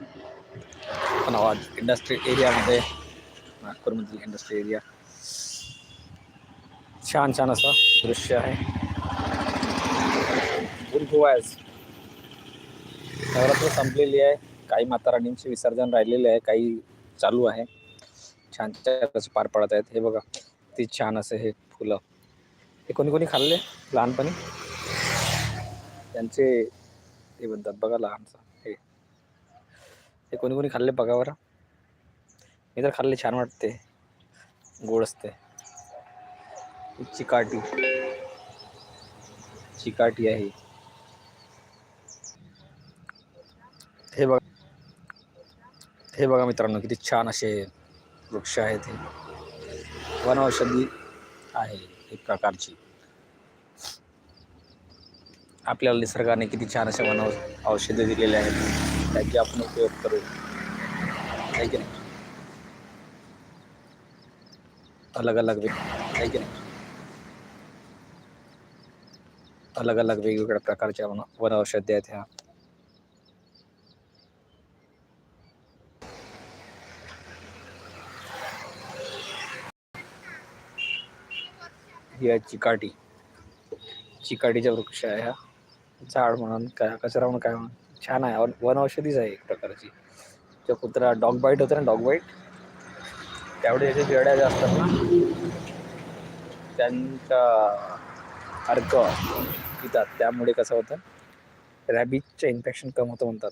पण इंडस्ट्री एरियामध्ये नागपूरमधील इंडस्ट्री एरिया छान छान असं दृश्य आहे. फुल नवरात्र संपलेली आहे. काही माताराणींचे विसर्जन राहिलेले आहे. काही चालू आहे. छान छान असं पार पडत आहेत. हे बघा ते छान असं हे फुलं. हे कोणी कोणी खाल्ले? लहानपणी? त्यांचे हे म्हणतात बघा लहानचं हे कोणी कोणी खाल्ले बघा बरं. मी तर खाल्ले छान वाटते. गोड असते. चिकाटी. चिकाटी आहे हे. बघा. हे बघा मित्रांनो किती छान असे वृक्ष आहेत हे. वनौषधी आहे एक प्रकारची. आपल्याला निसर्गाने किती छान अशा वन औषधे दिलेले आहेत. त्याची आपण उपयोग करू। आहे की नाही? अलग अलग है आहे की नाही? अलग अलग वेगवेगळ्या प्रकारच्या वन औषधी आहेत ह्या ही। आहे चिकाटी चिकाटीचा वृक्ष आहे ह्या झाड म्हणून काय कचरा म्हणून काय म्हणून छान आहे. वन- औषधीच आहे एक प्रकारची. जो कुत्रा डॉग बाईट होतं ना डॉग बाईट त्यावेळी त्याच्या जेड्या ज्या असतात ना. त्यांचा अर्क पितात. त्यामुळे कसं होतं? रॅबिजचं इन्फेक्शन कम होतं म्हणतात.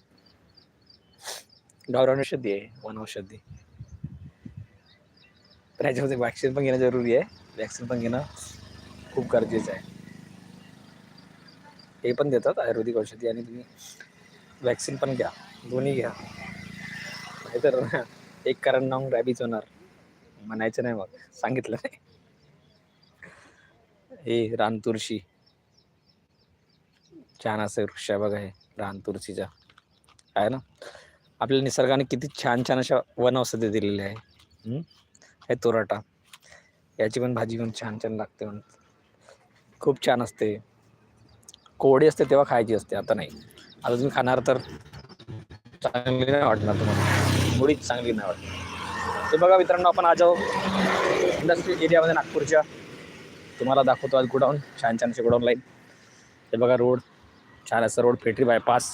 डॉग औषधी आहे वन औषधी. तर ह्याच्यामध्ये वॅक्सिन पण घेणं जरुरी आहे. वॅक्सिन पण घेणं खूप गरजेचं आहे. हे पण देतात आयुर्वेदिक औषधी आणि तुम्ही वॅक्सिन पण घ्या. दोन्ही घ्या. नाहीतर एक कारण नाव रॅबीज होणार. म्हणायचं नाही मग. सांगितलं नाही. हे रानतुरशी छान असं वृक्ष आहे बघा हे आहे ना? आपल्या निसर्गाने किती छान छान अशा वन औषधी दिलेली आहे. हे तोराटा. याची पण भाजी पण छान छान लागते म्हणून. खूप छान असते. कोवडी असते तेव्हा खायची असते. आता नाही. आता तुम्ही खाणार तर चांगली नाही वाटणार तुम्हाला. मुळीच चांगली नाही वाटणार. ते बघा मित्रांनो आपण आज इंडस्ट्री एरियामध्ये नागपूरच्या. तुम्हाला दाखवतो आज गुडाऊन छान छान असे गुडाऊन लाईन ते बघा रोड छान असं रोड फेटरी बायपास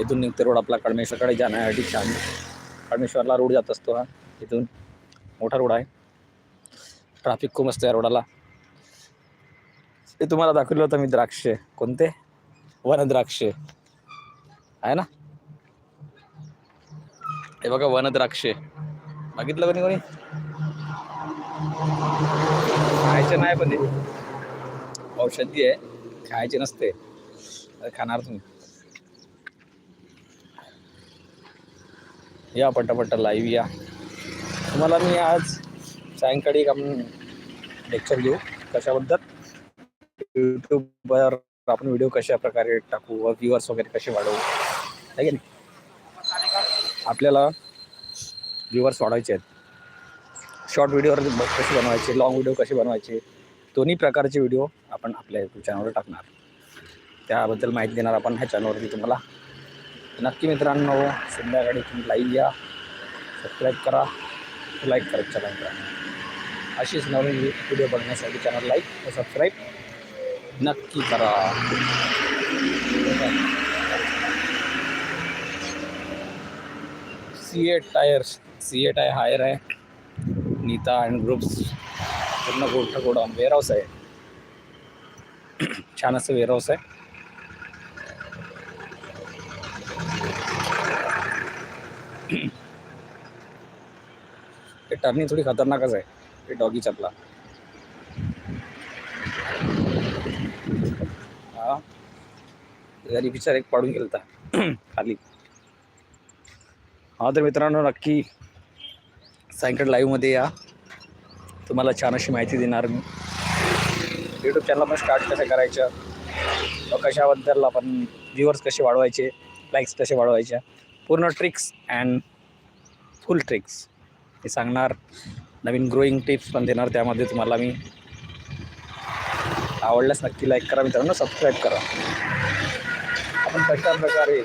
इथून निघते रोड आपला कडमेश्वरकडे जाण्यासाठी छान. कडमेश्वरला रोड जात असतो हा. इथून मोठा रोड आहे. ट्रॅफिक खूप असतं या रोडाला. ते तुम्हाला दाखवलं होतं मी द्राक्षे. कोणते? वनद्राक्ष आहे ना? हे बघा वनद्राक्ष बघितलं कोणी कोणी? खायचे नाही पण औषधी आहे. खायचे नसते. खाणार तुम्ही. या पटापट लाईव्ह या. तुम्हाला मी आज सायंकाळी एक आपण लेक्चर घेऊ कशाबद्दल? यूट्यूबवर आपण व्हिडिओ कशा प्रकारे टाकू व व्ह्युअर्स वगैरे कसे वाढवू? आहे की नाही? आपल्याला व्ह्युअर्स वाढवायचे आहेत. शॉर्ट व्हिडिओवर कसे बनवायचे लॉंग व्हिडिओ कसे बनवायचे दोन्ही प्रकारचे व्हिडिओ आपण आपल्या यूट्यूब चॅनलवर टाकणार. त्याबद्दल माहिती देणार आपण ह्या चॅनलवरती तुम्हाला. नक्की मित्रांनो संध्याकाळी तुम्ही लाईव्ह या. सबस्क्राईब करा. लाईक करा चॅनल करा अशीच नवीन व्हिडिओ बघण्यासाठी चॅनल लाईक व सबस्क्राईब नक्की करा। C A tyres C A tie हायर आहे नीता अँड ग्रुप्स पूर्ण गोठा गोडाऊन वेअरहाऊस आहे छान असं वेअरहाऊस आहे हे टर्निंग थोडी खतरनाकच आहे डॉगी चपला। घरी बिचार एक पाडून गेलता खाली. हा तर मित्रांनो नक्की सायंकाळ लाईव्हमध्ये या. तुम्हाला छान अशी माहिती देणार मी. यूट्यूब चॅनल पण स्टार्ट कसं करायचं? कशाबद्दल आपण व्ह्युअर्स कसे वाढवायचे? लाईक्स कसे वाढवायच्या पूर्ण ट्रिक्स अँड फुल ट्रिक्स हे सांगणार. नवीन ग्रोईंग टिप्स पण देणार त्यामध्ये तुम्हाला मी. आवडल्यास नक्की लाईक करा मित्रांनो सबस्क्राईब करा. आपण कशा प्रकारे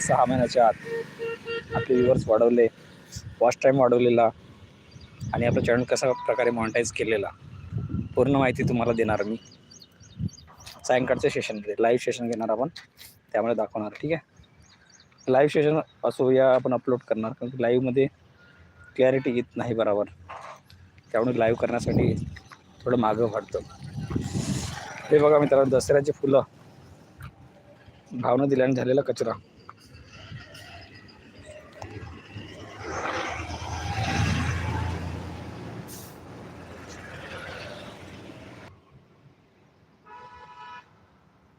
सहा महिन्याच्या आत आपले व्ह्युअर्स वाढवले वॉच टाईम वाढवलेला आणि आपलं चॅनल कसा प्रकारे मॉनिटाईज केलेला पूर्ण माहिती तुम्हाला देणार मी. सायंकाळच्या सेशनमध्ये लाईव्ह सेशन घेणार आपण. त्यामुळे दाखवणार ठीक आहे? लाईव्ह सेशन असो या आपण अपलोड करणार कारण की लाईव्हमध्ये क्लॅरिटी येत नाही बरोबर. त्यामुळे लाईव्ह करण्यासाठी थोडं मागं वाटतं हे बघा मित्रांनो दसऱ्याची फुलं. भावना दिल्याने झालेला कचरा.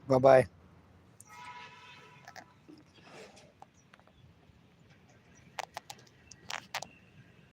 बाय